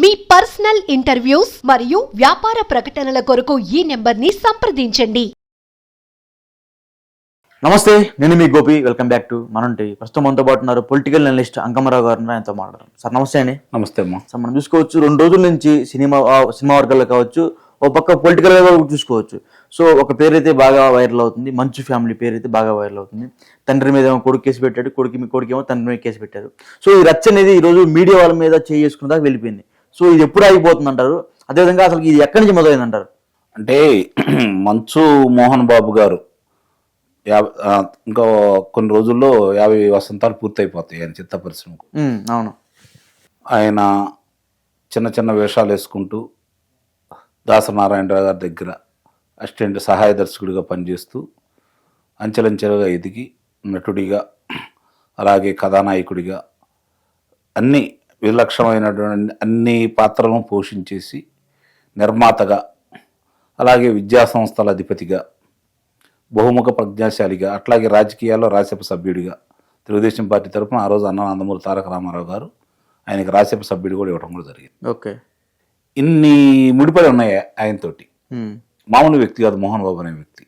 మీ personal interviews మరియు వ్యాపార ప్రకటనల కొరకు ఈ నెంబర్ని సంప్రదించండి. నమస్తే నేను మీ గోపి. వెల్కమ్ బ్యాక్ టు మనంటి ప్రస్తుతం మనతో పాటు ఉన్నారు పొలిటికల్ అనలిస్ట్ అంకమరావు గారు ఉన్నారు, ఆయనతో మాట్లాడారు సార్ నమస్తే అండి. నమస్తే అమ్మా. సార్ మనం చూసుకోవచ్చు రెండు రోజుల నుంచి సినిమా ఆ, సినిమా వర్గాల్లో కావచ్చు ఒక పక్క పొలిటికల్ చూసుకోవచ్చు. సో ఒక పేరు అయితే బాగా వైరల్ అవుతుంది మంచు ఫ్యామిలీ పేరు అయితే బాగా వైరల్ అవుతుంది. తండ్రి మీద ఏమో కొడుకు కేసు పెట్టాడు కొడుకు మీ కొడుకు ఏమో తండ్రి మీద కేసు పెట్టారు. సో ఈ రచ్చ అనేది ఈ రోజు మీడియా వాళ్ళ మీద చేసుకున్న దాకా వెళ్ళిపోయింది. సో ఇది ఎప్పుడు ఆగిపోతుంది అంటారు? అదేవిధంగా అసలు ఇది ఎక్కడి నుంచి మొదలైంది అంటారు అంటే మంచు మోహన్ బాబు గారు యాభై ఇంకా కొన్ని రోజుల్లో యాభై వసంతాలు పూర్తయిపోతాయి ఆయన చిత్త పరిశ్రమకు. అవును. ఆయన చిన్న చిన్న వేషాలు వేసుకుంటూ దాసనారాయణరావు గారి దగ్గర అసిస్టెంట్ సహాయ దర్శకుడిగా పనిచేస్తూ అంచెలంచెలుగా ఎదిగి నటుడిగా అలాగే కథానాయకుడిగా అన్ని విలక్షణమైనటువంటి అన్ని పాత్రలను పోషించేసి నిర్మాతగా అలాగే విద్యా సంస్థల అధిపతిగా బహుముఖ ప్రజ్ఞాశాలిగా అట్లాగే రాజకీయాల్లో రాజ్యసభ సభ్యుడిగా తెలుగుదేశం పార్టీ తరఫున ఆ రోజు అన్న నందమూరి తారక రామారావు గారు ఆయనకి రాజ్యసభ సభ్యుడు కూడా ఇవ్వడం కూడా జరిగింది. ఓకే. ఇన్ని ముడిపడి ఉన్నాయి ఆయనతోటి మామూలు వ్యక్తి కాదు మోహన్ బాబు అనే వ్యక్తి.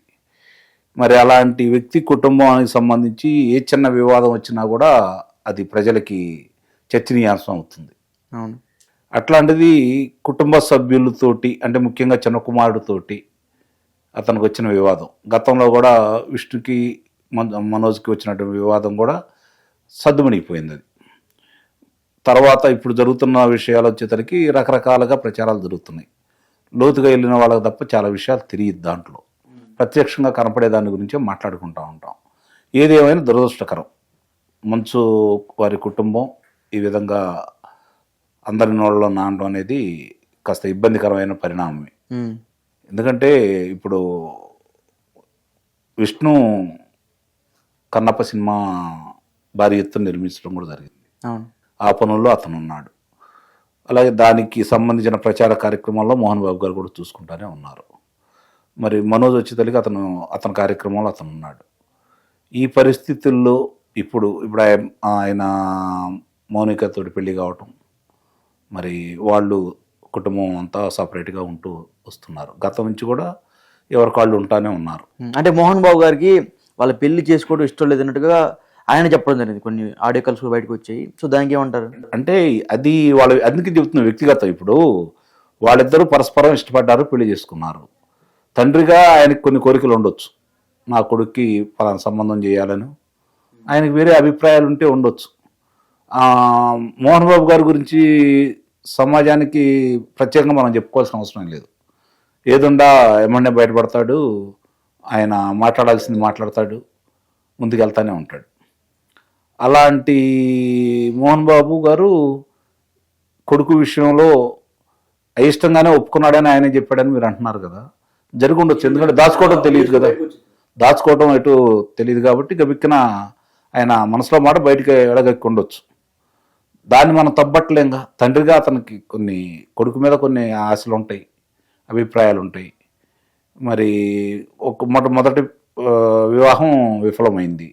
మరి అలాంటి వ్యక్తి కుటుంబానికి సంబంధించి ఏ చిన్న వివాదం వచ్చినా కూడా అది ప్రజలకి చర్చనీయాంశం అవుతుంది. అవును. అట్లాంటిది కుటుంబ సభ్యులతోటి అంటే ముఖ్యంగా చిన్న కుమారుడితోటి అతనికి వచ్చిన వివాదం. గతంలో కూడా విష్ణుకి మన- మనోజ్కి వచ్చినటువంటి వివాదం కూడా సద్దుమణిగిపోయింది అది. తర్వాత ఇప్పుడు జరుగుతున్న విషయాలు వచ్చేసరికి రకరకాలుగా ప్రచారాలు జరుగుతున్నాయి. లోతుగా వెళ్ళిన వాళ్ళకి తప్ప చాలా విషయాలు తెలియదు దాంట్లో. ప్రత్యక్షంగా కనపడే దాని గురించే మాట్లాడుకుంటూ ఉంటాం. ఏదేమైనా దురదృష్టకరం. మంచు వారి కుటుంబం ఈ విధంగా అందరి నోళ్ళలో నానడం అనేది కాస్త ఇబ్బందికరమైన పరిణామమే. ఎందుకంటే ఇప్పుడు విష్ణు కన్నప్ప సినిమా భారీ ఎత్తున నిర్మించడం కూడా జరిగింది. ఆ పనుల్లో అతను ఉన్నాడు అలాగే దానికి సంబంధించిన ప్రచార కార్యక్రమాల్లో మోహన్ బాబు గారు కూడా చూసుకుంటానే ఉన్నారు. మరి మనోజ్ వచ్చేతలికి అతను అతని కార్యక్రమంలో అతను ఉన్నాడు ఈ పరిస్థితుల్లో ఇప్పుడు ఇప్పుడు ఆయ- ఆయన మౌనికతోటి పెళ్ళి కావటం. మరి వాళ్ళు కుటుంబం అంతా సపరేట్గా ఉంటూ వస్తున్నారు. గతం నుంచి కూడా ఎవరికి వాళ్ళు ఉంటానే ఉన్నారు. అంటే మోహన్ బాబు గారికి వాళ్ళ పెళ్ళి చేసుకోవడం ఇష్టం లేదన్నట్టుగా ఆయన చెప్పడం జరిగింది. కొన్ని ఆడియో కాల్స్ బయటకు వచ్చాయి. సో దానికి ఏమంటారు? అంటే అది వాళ్ళ అందుకే చెప్తున్న వ్యక్తిగతం ఇప్పుడు. వాళ్ళిద్దరూ పరస్పరం ఇష్టపడ్డారు పెళ్ళి చేసుకున్నారు. తండ్రిగా ఆయనకి కొన్ని కోరికలు ఉండొచ్చు. నా కొడుక్కి పలానా సంబంధం చేయాలని. ఆయనకి వేరే అభిప్రాయాలు ఉంటే ఉండొచ్చు. మోహన్ బాబు గారి గురించి సమాజానికి ప్రత్యేకంగా మనం చెప్పుకోవాల్సిన అవసరం లేదు. ఏదుండా ఎమ్మెల్యే బయటపడతాడు ఆయన మాట్లాడాల్సింది మాట్లాడతాడు ముందుకెళ్తానే ఉంటాడు. అలాంటి మోహన్ బాబు గారు కొడుకు విషయంలో అయిష్టంగానే ఒప్పుకున్నాడని ఆయన చెప్పాడని మీరు అంటున్నారు కదా. జరిగి ఉండొచ్చు ఎందుకంటే దాచుకోవడం తెలియదు కదా. దాచుకోవడం ఎటు తెలియదు కాబట్టి గబిక్కిన ఆయన మనసులో మాట బయటికి ఎడగక్కి ఉండొచ్చు. దాన్ని మనం తప్పట్లేంగా. తండ్రిగా అతనికి కొన్ని కొడుకు మీద కొన్ని ఆశలు ఉంటాయి అభిప్రాయాలు ఉంటాయి. మరి ఒక మొట మొదటి వివాహం విఫలమైంది.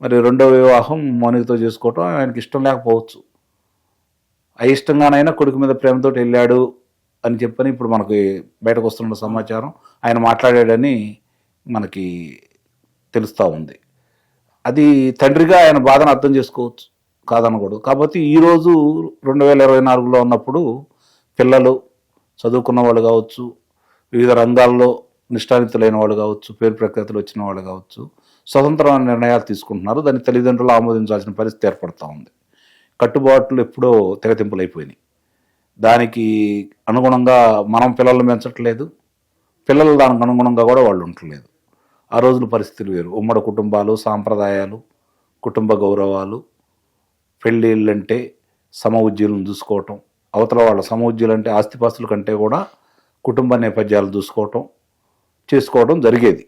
మరి రెండో వివాహం మౌనికతో చేసుకోవటం ఆయనకి ఇష్టం లేకపోవచ్చు. అయిష్టంగానైనా కొడుకు మీద ప్రేమతో వెళ్ళాడు అని చెప్పని ఇప్పుడు మనకి బయటకు వస్తున్న సమాచారం ఆయన మాట్లాడాడని మనకి తెలుస్తూ ఉంది. అది తండ్రిగా ఆయన బాధను అర్థం చేసుకోవచ్చు. కాదనకూడదు. కాబట్టి ఈరోజు రెండు వేల ఇరవై నాలుగులో ఉన్నప్పుడు పిల్లలు చదువుకున్న వాళ్ళు కావచ్చు వివిధ రంగాల్లో నిష్ఠానితులైన వాళ్ళు కావచ్చు పేరు ప్రఖ్యాతులు వచ్చిన వాళ్ళు కావచ్చు స్వతంత్రమైన నిర్ణయాలు తీసుకుంటున్నారు. దాన్ని తల్లిదండ్రులు ఆమోదించాల్సిన పరిస్థితి ఏర్పడుతూ ఉంది. కట్టుబాట్లు ఎప్పుడో తెగతింపులు అయిపోయినాయి దానికి అనుగుణంగా మనం పిల్లల్ని పెంచట్లేదు. పిల్లలు దానికి అనుగుణంగా కూడా వాళ్ళు ఉండట్లేదు. ఆ రోజుల పరిస్థితులు వేరు. ఉమ్మడి కుటుంబాలు సాంప్రదాయాలు కుటుంబ గౌరవాలు పెళ్ళిళ్ళంటే సమ ఉద్యోగులను చూసుకోవటం అవతల వాళ్ళ సమ ఉద్యోగులు అంటే ఆస్తిపాస్తుల కంటే కూడా కుటుంబ నేపథ్యాలు చూసుకోవటం చేసుకోవడం జరిగేది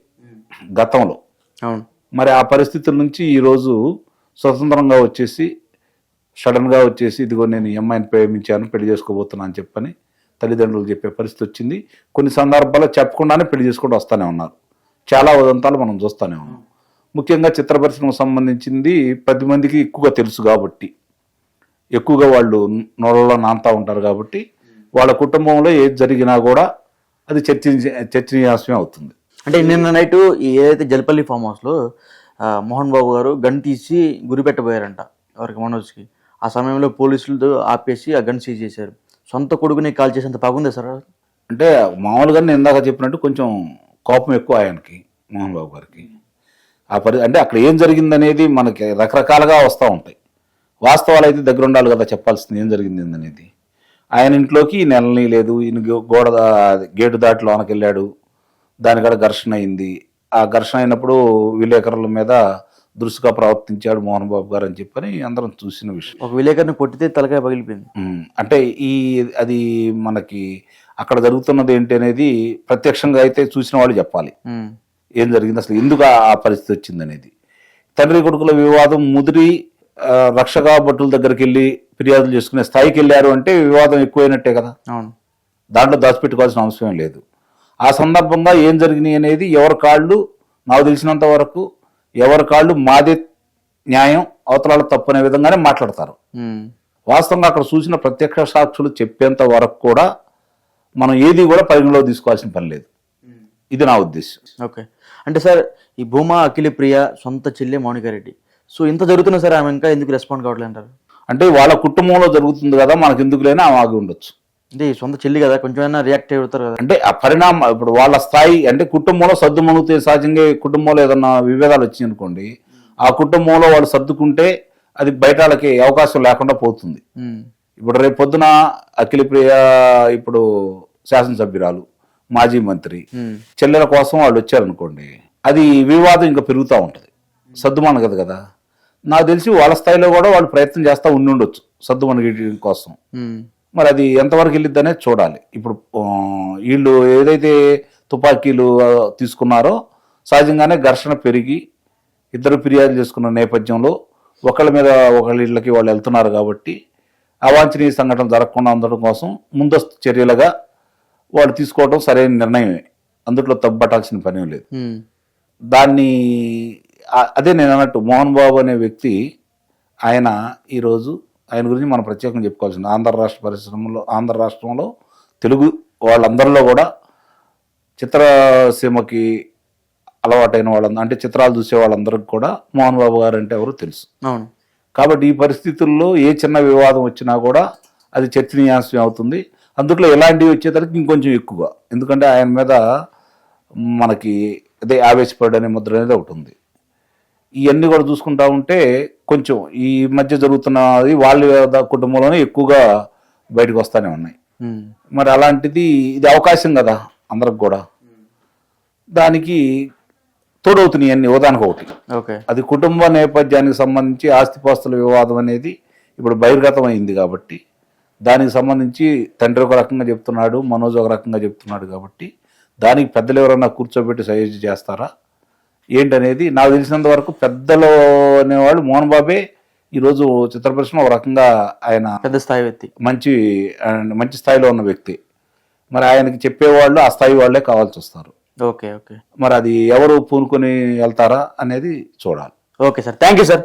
గతంలో. అవును. మరి ఆ పరిస్థితుల నుంచి ఈరోజు స్వతంత్రంగా వచ్చేసి సడన్గా వచ్చేసి ఇదిగో నేను ఈ అమ్మాయిని ప్రేమించాను పెళ్ళి చేసుకోబోతున్నా అని చెప్పని తల్లిదండ్రులు చెప్పే పరిస్థితి వచ్చింది. కొన్ని సందర్భాల్లో చెప్పకుండానే పెళ్ళి చేసుకుంటూ వస్తూనే ఉన్నారు. చాలా ఉదంతాలు మనం చూస్తూనే ఉన్నాం. ముఖ్యంగా చిత్ర పరిశ్రమకు సంబంధించింది పది మందికి ఎక్కువగా తెలుసు కాబట్టి. ఎక్కువగా వాళ్ళు నోళ్ళలో నాంతా ఉంటారు కాబట్టి వాళ్ళ కుటుంబంలో ఏది జరిగినా కూడా అది చర్చ చర్చనీయాస్యం అవుతుంది. అంటే నిన్న నైట్ ఏదైతే జలపల్లి ఫామ్ హౌస్లో మోహన్ బాబు గారు గన్ తీసి గురి పెట్టబోయారంట ఎవరికి మనోజ్కి. ఆ సమయంలో పోలీసులతో ఆపేసి ఆ గన్ సీజ్ చేశారు. సొంత కొడుకుని కాల్ చేసేంత బాగుంది సార్? అంటే మామూలుగా నేను ఇందాక చెప్పినట్టు కొంచెం కోపం ఎక్కువ ఆయనకి మోహన్ బాబు గారికి. ఆ పరి అంటే అక్కడ ఏం జరిగిందనేది మనకి రకరకాలుగా వస్తూ ఉంటాయి. వాస్తవాలు అయితే దగ్గర ఉండాలి కదా చెప్పాల్సింది ఏం జరిగింది అనేది ఆయన ఇంట్లోకి నెలని లేదు ఈయన గోడ గేటు దాటి లోనకి వెళ్ళాడు దానికాడ ఘర్షణ అయింది. ఆ ఘర్షణ అయినప్పుడు విలేకరుల మీద దురుసుగా ప్రవర్తించాడు మోహన్ బాబు గారు అని చెప్పని అందరం చూసిన విషయం. ఒక విలేకరిని కొట్టితే తలకాయ పగిలిపోయింది. అంటే ఈ అది మనకి అక్కడ జరుగుతున్నది ఏంటి అనేది ప్రత్యక్షంగా అయితే చూసిన వాళ్ళు చెప్పాలి. ఏం జరిగింది? అసలు ఎందుకు ఆ పరిస్థితి వచ్చింది అనేది. తండ్రి కొడుకుల వివాదం ముదిరి రక్షగా భటుల దగ్గరికి వెళ్ళి ఫిర్యాదులు చేసుకునే స్థాయికి వెళ్ళారు అంటే వివాదం ఎక్కువైనట్టే కదా. అవును. దాంట్లో దాచిపెట్టుకోవాల్సిన అవసరం లేదు. ఆ సందర్భంగా ఏం జరిగినాయి అనేది ఎవరి కాళ్ళు? నాకు తెలిసినంత వరకు ఎవరి కాళ్ళు మాదే న్యాయం అవతలాలు తప్పు అనే విధంగానే మాట్లాడతారు. వాస్తవంగా అక్కడ చూసిన ప్రత్యక్ష సాక్షులు చెప్పేంత వరకు కూడా మనం ఏది కూడా పరిగణలో తీసుకోవాల్సిన పని లేదు. ఇది నా ఉద్దేశం ఓకే. అంటే సార్ ఈ భూమా అఖిల ప్రియ సొంత చెల్లె మౌనికారెడ్డి సో ఇంత జరుగుతున్నా సరే ఆమె ఇంకా ఎందుకు రెస్పాండ్ కావట్లేదు అంటారు అంటే వాళ్ళ కుటుంబంలో జరుగుతుంది కదా మనకు ఎందుకు లేని ఆమె ఆగి ఉండొచ్చు. అంటే సొంత చెల్లి కదా కొంచెమైనా రియాక్ట్ అవుతారు కదా. అంటే ఆ పరిణామం ఇప్పుడు వాళ్ళ స్థాయి అంటే కుటుంబంలో సర్దు మణుగుతే సహజంగా కుటుంబంలో ఏదన్నా విభేదాలు వచ్చినాయి అనుకోండి ఆ కుటుంబంలో వాళ్ళు సర్దుకుంటే అది బయట వాళ్ళకి అవకాశం లేకుండా పోతుంది. ఇప్పుడు రేపు పొద్దున అఖిల ప్రియ ఇప్పుడు శాసనసభ్యురాలు మాజీ మంత్రి. చెల్లెల కోసం వాళ్ళు వచ్చారనుకోండి అది వివాదం ఇంకా పెరుగుతూ ఉంటుంది. సర్దుమణగదు కదా నాకు తెలిసి వాళ్ళ స్థాయిలో కూడా వాళ్ళు ప్రయత్నం చేస్తూ ఉండి ఉండొచ్చు సర్దుమణగడం కోసం. మరి అది ఎంతవరకు వెళ్ళిద్ది అనేది చూడాలి. ఇప్పుడు వీళ్ళు ఏదైతే తుపాకీలు తీసుకున్నారో సహజంగానే ఘర్షణ పెరిగి ఇద్దరు ఫిర్యాదు చేసుకున్న నేపథ్యంలో ఒకళ్ళ మీద ఒకళ్ళ ఇళ్ళకి వాళ్ళు వెళ్తున్నారు కాబట్టి అవాంఛనీయ సంఘటన జరగకుండా ఉండడం కోసం ముందస్తు చర్యలుగా వాళ్ళు తీసుకోవడం సరైన నిర్ణయమే. అందుట్లో తప్పబట్టాల్సిన పని లేదు. దాన్ని అదే నేను అన్నట్టు మోహన్ బాబు అనే వ్యక్తి ఆయన ఈరోజు ఆయన గురించి మనం ప్రత్యేకంగా చెప్పుకోవాల్సింది. ఆంధ్ర రాష్ట్ర పరిశ్రమలో ఆంధ్ర రాష్ట్రంలో తెలుగు వాళ్ళందరిలో కూడా చిత్రసీమకి అలవాటైన వాళ్ళందరూ అంటే చిత్రాలు చూసే వాళ్ళందరికీ కూడా మోహన్ బాబు గారు అంటే ఎవరు తెలుసు. అవును. కాబట్టి ఈ పరిస్థితుల్లో ఏ చిన్న వివాదం వచ్చినా కూడా అది చర్చనీయాంశం అవుతుంది. అందుట్లో ఎలాంటివి వచ్చేసరికి ఇంకొంచెం ఎక్కువ. ఎందుకంటే ఆయన మీద మనకి అదే ఆవేశపడనే ముద్ర అనేది ఒకటి ఉంది. ఇవన్నీ కూడా చూసుకుంటా ఉంటే కొంచెం ఈ మధ్య జరుగుతున్నది వాళ్ళ కుటుంబంలోనే ఎక్కువగా బయటకు వస్తానే ఉన్నాయి. మరి అలాంటిది ఇది అవకాశం కదా అందరికి కూడా. దానికి తోడవుతున్నాయి అన్ని ఉదాహరణకు ఒకటి. ఓకే. అది కుటుంబ నేపథ్యానికి సంబంధించి ఆస్తిపాస్తుల వివాదం అనేది ఇప్పుడు బహిర్గతం అయింది కాబట్టి దానికి సంబంధించి తండ్రి ఒక రకంగా చెప్తున్నాడు మనోజ్ ఒక రకంగా చెప్తున్నాడు కాబట్టి దానికి పెద్దలు ఎవరన్నా కూర్చోబెట్టి సజెస్ట్ చేస్తారా? ఏంటనేది నాకు తెలిసినంత వరకు పెద్దలు అనేవాళ్ళు మోహన్ బాబే ఈరోజు చిత్ర పరిశ్రమ ఒక రకంగా ఆయన పెద్ద స్థాయి వ్యక్తి. మంచి మంచి స్థాయిలో ఉన్న వ్యక్తి. మరి ఆయనకి చెప్పేవాళ్ళు ఆ స్థాయి వాళ్ళే కావాల్సి వస్తారు. Okay okay. మరి అది ఎవరు పూనుకొని వెళ్తారా అనేది చూడాలి. Okay sir. Thank you sir.